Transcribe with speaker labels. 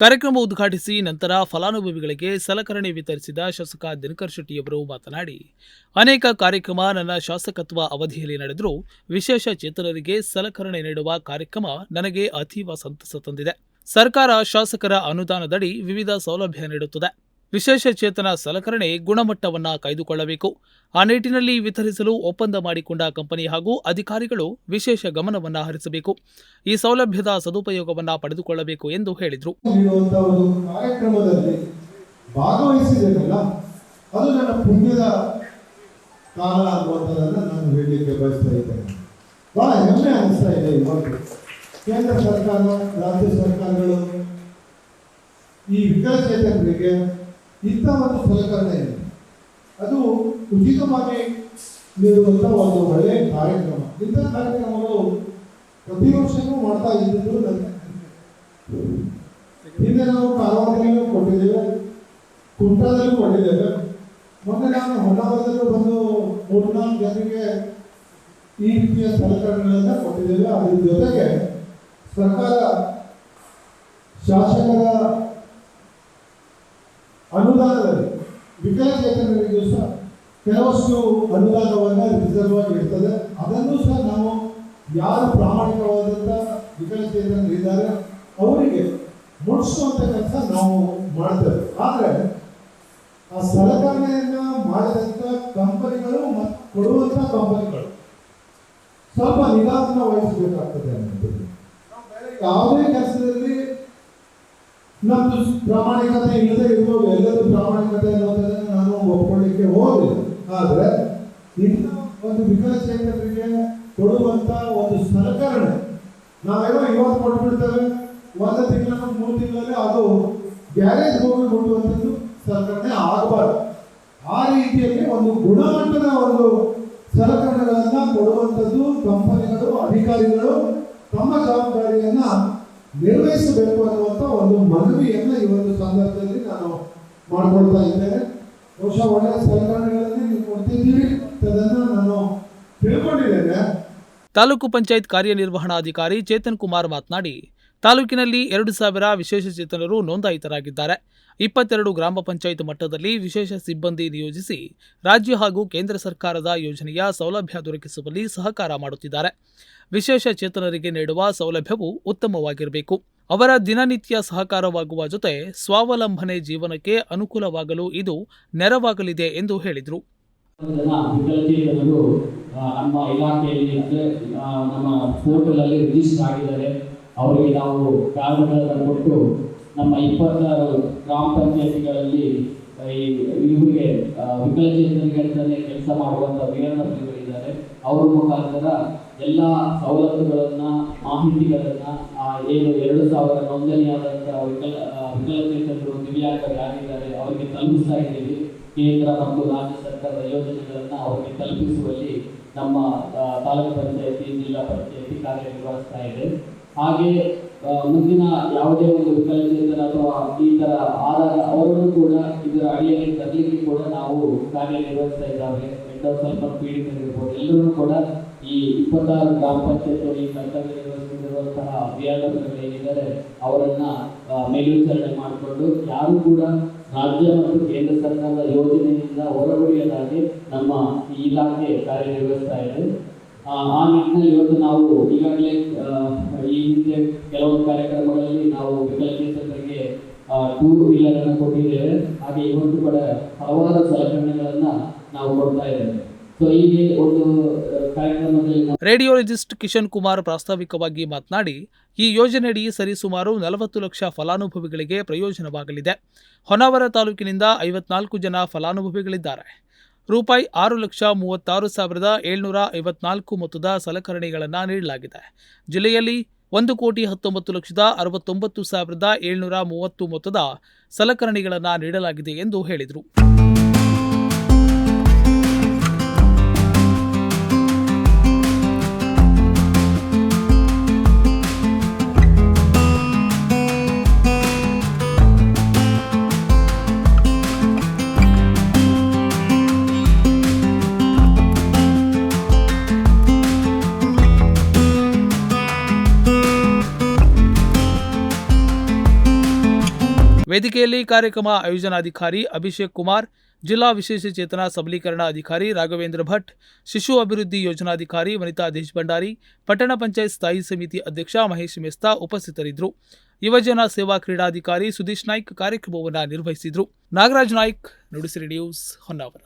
Speaker 1: ಕಾರ್ಯಕ್ರಮ ಉದ್ಘಾಟಿಸಿ ನಂತರ ಫಲಾನುಭವಿಗಳಿಗೆ ಸಲಕರಣೆ ವಿತರಿಸಿದ ಶಾಸಕ ದಿನಕರ್ ಶೆಟ್ಟಿಯವರು ಮಾತನಾಡಿ, ಅನೇಕ ಕಾರ್ಯಕ್ರಮ ನನ್ನ ಶಾಸಕತ್ವ ಅವಧಿಯಲ್ಲಿ ನಡೆದರೂ ವಿಶೇಷ ಚೇತನರಿಗೆ ಸಲಕರಣೆ ನೀಡುವ ಕಾರ್ಯಕ್ರಮ ನನಗೆ ಅತೀವ ಸಂತಸ ತಂದಿದೆ. ಸರ್ಕಾರ ಶಾಸಕರ ಅನುದಾನದಡಿ ವಿವಿಧ ಸೌಲಭ್ಯ ನೀಡುತ್ತದೆ. ವಿಶೇಷ ಚೇತನ ಸಲಕರಣೆ ಗುಣಮಟ್ಟವನ್ನು ಕಾಯ್ದುಕೊಳ್ಳಬೇಕು. ಆ ನಿಟ್ಟಿನಲ್ಲಿ ವಿತರಿಸಲು ಒಪ್ಪಂದ ಮಾಡಿಕೊಂಡ ಕಂಪನಿ ಹಾಗೂ ಅಧಿಕಾರಿಗಳು ವಿಶೇಷ ಗಮನವನ್ನು ಹರಿಸಬೇಕು. ಈ ಸೌಲಭ್ಯದ ಸದುಪಯೋಗವನ್ನು ಪಡೆದುಕೊಳ್ಳಬೇಕು ಎಂದು ಹೇಳಿದರು.
Speaker 2: ಕೇಂದ್ರ ಸರ್ಕಾರ, ರಾಜ್ಯ ಸರ್ಕಾರಗಳು ಈ ವಿಕಲಚೇತನರಿಗೆ ಇಂಥ ಒಂದು ಸಲಕರಣೆ ಅದು ಉಚಿತವಾಗಿ ನೀಡುವಂಥ ಒಂದು ಒಳ್ಳೆಯ ಕಾರ್ಯಕ್ರಮ. ಇಂಥ ಕಾರ್ಯಕ್ರಮಗಳು ಪ್ರತಿ ವರ್ಷವೂ ಮಾಡ್ತಾ ಇದ್ದು ಹಿಂದೆ ನಾವು ಕಾರವಾರದಲ್ಲೂ ಕೊಟ್ಟಿದ್ದೇವೆ ಕುಮಟಾದಲ್ಲೂ ಕೊಟ್ಟಿದ್ದೇವೆ. ಮೊನ್ನೆ ನಾನು ಹೊನ್ನಾವರದಲ್ಲೂ ಬಂದು ಮೂರ್ನಾಲ್ಕು ಜನರಿಗೆ ಈ ರೀತಿಯ ಸಲಕರಣೆಗಳನ್ನು ಕೊಟ್ಟಿದ್ದೇವೆ. ಅದರ ಜೊತೆಗೆ ಸರ್ಕಾರ ಶಾಸಕರ ಅನುದಾನದಲ್ಲಿ. ವಿಕಲಚೇತನರಿಗೂ ಸಹ ಕೆಲವಷ್ಟು ಅನುದಾನವನ್ನು ರಿಸರ್ವ್ ಆಗಿ ಇರ್ತದೆ. ಅದನ್ನು ಸಹ ನಾವು ಯಾರು ಪ್ರಾಮಾಣಿಕವಾದಂಥ ವಿಕಲಚೇತನರಿದ್ದಾರೆ ಅವರಿಗೆ ಮುಟ್ಟಿಸುವಂಥ ಕೆಲಸ ನಾವು ಮಾಡ್ತೇವೆ. ಆದರೆ ಆ ಸಲಕರಣೆಯನ್ನು ಮಾಡಿದಂಥ ಕಂಪನಿಗಳು ಮತ್ತು ಕೊಡುವಂಥ ಕಂಪನಿಗಳು ಸ್ವಲ್ಪ ನಿಧಾನ ವಹಿಸಬೇಕಾಗ್ತದೆ ಅನ್ನೋದು ಯಾವುದೇ ಕೆಲಸದಲ್ಲಿ ನಮ್ದು ಪ್ರಾಮಾಣಿಕತೆ ಇಲ್ಲದೆ ಇರ್ಬೋದು ಎಲ್ಲರೂ ಪ್ರಾಮಾಣಿಕತೆ ಅನ್ನೋದನ್ನು ನಾನು ಒಪ್ಕೊಳ್ಳಿಕ್ಕೆ ಹೋಗಲಿಲ್ಲ. ಆದರೆ ಇನ್ನು ಒಂದು ವಿಕಲಚೇತನರಿಗೆ ಕೊಡುವಂತ ಒಂದು ಸಲಕರಣೆ. ನಾವೇನೋ ಇವತ್ತು ಕೊಟ್ಬಿಡ್ತೇವೆ, ಒಂದು ತಿಂಗಳ, ಮೂರು ತಿಂಗಳಲ್ಲಿ ಅದು ಗ್ಯಾರೇಜ್ ಹೋಗಿ ಕೊಡುವಂಥದ್ದು ಸಲಕರಣೆ ಆಗಬಾರ್ದು. ಆ ರೀತಿಯಲ್ಲಿ ಒಂದು ಗುಣಮಟ್ಟದ ಒಂದು ಸಲಕರಣೆಗಳನ್ನು ಕೊಡುವಂಥದ್ದು ಕಂಪನಿಗಳು, ಅಧಿಕಾರಿಗಳು ತಮ್ಮ ಜವಾಬ್ದಾರಿಯನ್ನ ನಿರ್ವಹಿಸಬೇಕು ಅನ್ನುವಂಥ ಒಂದು ಮನವಿಯನ್ನು ಈ ಒಂದು ಸಂದರ್ಭದಲ್ಲಿ ನಾನು ಮಾಡ್ಕೊಳ್ತಾ ಇದ್ದೇನೆ. ಬಹುಶಃ ಒಳ್ಳೆಯ ಸಲಕರಣೆಗಳಲ್ಲಿ ನೀವು ಕೊಡ್ತಿದ್ದೀರಿ ಅದನ್ನು ನಾನು ತಿಳ್ಕೊಂಡಿದ್ದೇನೆ.
Speaker 1: ತಾಲೂಕು ಪಂಚಾಯತ್ ಕಾರ್ಯನಿರ್ವಹಣಾಧಿಕಾರಿ ಚೇತನ್ ಕುಮಾರ್ ಮಾತನಾಡಿ ತಾಲೂಕಿನಲ್ಲಿ ಎರಡು ಸಾವಿರ ವಿಶೇಷ ಚೇತನರು ನೋಂದಾಯಿತರಾಗಿದ್ದಾರೆ. ಇಪ್ಪತ್ತೆರಡು ಗ್ರಾಮ ಪಂಚಾಯತ್ ಮಟ್ಟದಲ್ಲಿ ವಿಶೇಷ ಸಿಬ್ಬಂದಿ ನಿಯೋಜಿಸಿ ರಾಜ್ಯ ಹಾಗೂ ಕೇಂದ್ರ ಸರ್ಕಾರದ ಯೋಜನೆಯ ಸೌಲಭ್ಯ ದೊರಕಿಸುವಲ್ಲಿ ಸಹಕಾರ ಮಾಡುತ್ತಿದ್ದಾರೆ. ವಿಶೇಷ ಚೇತನರಿಗೆ ನೀಡುವ ಸೌಲಭ್ಯವು ಉತ್ತಮವಾಗಿರಬೇಕು. ಅವರ ದಿನನಿತ್ಯ ಸಹಕಾರವಾಗುವ ಜೊತೆ ಸ್ವಾವಲಂಬನೆ ಜೀವನಕ್ಕೆ ಅನುಕೂಲವಾಗಲು ಇದು ನೆರವಾಗಲಿದೆ ಎಂದು ಹೇಳಿದರು.
Speaker 3: ನಮ್ಮ ಅವರಿಗೆ ನಾವು ಕಾರ್ಡ್ಗಳನ್ನು ಕೊಟ್ಟು ನಮ್ಮ ಇಪ್ಪತ್ತಾರು ಗ್ರಾಮ ಪಂಚಾಯತಿಗಳಲ್ಲಿ ಈ ಇವರಿಗೆ ಆ, ವಿಕಲಚೇತನರಿಗೆ ಅಂತಲೇ ಕೆಲಸ ಮಾಡುವಂಥ ವೀರನಗಳಿದ್ದಾರೆ ಅವರ ಮುಖಾಂತರ ಎಲ್ಲ ಸವಲತ್ತುಗಳನ್ನು ಮಾಹಿತಿಗಳನ್ನು ಏನು ಎರಡು ಸಾವಿರ ನೋಂದಣಿಯಾದಂಥ ವಿಕಲ ವಿಕಲಚೇತನರು ದಿವ್ಯಾಂಗರು ಯಾರಿದ್ದಾರೆ ಅವರಿಗೆ ತಲುಪಿಸ್ತಾ ಇದ್ದೀವಿ. ಕೇಂದ್ರ ಮತ್ತು ರಾಜ್ಯ ಸರ್ಕಾರದ ಯೋಜನೆಗಳನ್ನು ಅವರಿಗೆ ತಲುಪಿಸುವಲ್ಲಿ ನಮ್ಮ ತಾಲೂಕು ಪಂಚಾಯತಿ ಜಿಲ್ಲಾ ಪಂಚಾಯತಿ ಕಾರ್ಯನಿರ್ವಹಿಸ್ತಾ ಇದೆ. ಹಾಗೆ ಮುಂದಿನ ಯಾವುದೇ ಒಂದು ವಿಕಲಚೇತನ ಅಥವಾ ಈ ತರ ಆದಾಗ ಅವರನ್ನು ಕೂಡ ಇದರ ಅಡಿಯಲ್ಲಿ ತರಲಿಕ್ಕೆ ಕೂಡ ನಾವು ಕಾರ್ಯನಿರ್ವಹಿಸ್ತಾ ಇದ್ದಾವೆ. ಮೆಂಟಲ್ ಸ್ವಲ್ಪ ಎಲ್ಲರೂ ಕೂಡ ಈ ಇಪ್ಪತ್ತಾರು ಗ್ರಾಮ ಪಂಚಾಯತ್ ಕರ್ತವ್ಯ ನಿರ್ವಹಿಸುತ್ತಿರುವಂತಹ ಅಭಿಯಾನಗಳು ಏನಿದ್ದಾರೆ, ಅವರನ್ನ ಮೇಲ್ವಿಚಾರಣೆ ಮಾಡಿಕೊಂಡು ಯಾರು ಕೂಡ ರಾಜ್ಯ ಮತ್ತು ಕೇಂದ್ರ ಸರ್ಕಾರದ ಯೋಜನೆಯಿಂದ ಹೊರಗುಳಿಯದಾಗಿ ನಮ್ಮ ಇಲಾಖೆ ಕಾರ್ಯನಿರ್ವಹಿಸ್ತಾ ಇದೆ. ಆ ನಿಟ್ಟಿನಲ್ಲಿ ಇವತ್ತು ನಾವು ಈಗಾಗಲೇ ಈ ಹಿಂದೆ ಕೆಲವೊಂದು ಕಾರ್ಯಕ್ರಮಗಳಲ್ಲಿ ನಾವು ವಿಕಲಚೇತನರಿಗೆ ಟೂ ವೀಲರನ್ನು ಕೊಟ್ಟಿದ್ದೇವೆ. ಹಾಗೆ ಇವತ್ತು ಕೂಡ ಹಲವಾರು ಸಲಕರಣೆಗಳನ್ನ ನಾವು ಕೊಡ್ತಾ ಇದ್ದೇವೆ.
Speaker 1: ರೇಡಿಯೋಲಜಿಸ್ಟ್ ಕಿಶನ್ ಕುಮಾರ್ ಪ್ರಾಸ್ತಾವಿಕವಾಗಿ ಮಾತನಾಡಿ, ಈ ಯೋಜನೆಯಡಿ ಸರಿಸುಮಾರು ನಲವತ್ತು ಲಕ್ಷ ಫಲಾನುಭವಿಗಳಿಗೆ ಪ್ರಯೋಜನವಾಗಲಿದೆ. ಹೊನ್ನಾವರ ತಾಲೂಕಿನಿಂದ ಐವತ್ನಾಲ್ಕು ಜನ ಫಲಾನುಭವಿಗಳಿದ್ದಾರೆ. ರೂಪಾಯಿ ಆರು ಲಕ್ಷ ಮೂವತ್ತಾರು ಸಾವಿರದ ಏಳ್ನೂರ ಐವತ್ನಾಲ್ಕು ಮೊತ್ತದ ಸಲಕರಣೆಗಳನ್ನು ನೀಡಲಾಗಿದೆ. ಜಿಲ್ಲೆಯಲ್ಲಿ ಒಂದು ಕೋಟಿ ಹತ್ತೊಂಬತ್ತು ಲಕ್ಷದ ಅರವತ್ತೊಂಬತ್ತು ಸಾವಿರದ ಏಳ್ನೂರ ಮೂವತ್ತು ಮೊತ್ತದ ಸಲಕರಣೆಗಳನ್ನು ನೀಡಲಾಗಿದೆ ಎಂದು ಹೇಳಿದರು. ವೇದಿಕೆಯಲ್ಲಿ ಕಾರ್ಯಕ್ರಮ ಆಯೋಜನಾಧಿಕಾರಿ ಅಭಿಷೇಕ್ ಕುಮಾರ್, ಜಿಲ್ಲಾ ವಿಶೇಷ ಚೇತನ ಸಬಲೀಕರಣ ಅಧಿಕಾರಿ ರಾಘವೇಂದ್ರ ಭಟ್, ಶಿಶು ಅಭಿವೃದ್ಧಿ ಯೋಜನಾಧಿಕಾರಿ ವನಿತಾ ದೇಶಭಂಡಾರಿ ಪಟ್ಟಣ ಪಂಚಾಯತ್ ಸ್ಥಾಯಿ ಸಮಿತಿ ಅಧ್ಯಕ್ಷ ಮಹೇಶ್ ಮೆಸ್ತಾ ಉಪಸ್ಥಿತರಿದ್ದರು. ಯುವಜನ ಸೇವಾ ಕ್ರೀಡಾಧಿಕಾರಿ ಸುದೀಶ್ ನಾಯ್ಕ್ ಕಾರ್ಯಕ್ರಮವನ್ನು ನಿರ್ವಹಿಸಿದರು. ನಾಗರಾಜ್ ನಾಯ್ಕ್, ನುಡಿಸಿರಿ ನ್ಯೂಸ್ ಹೊನ್ನಾವರ.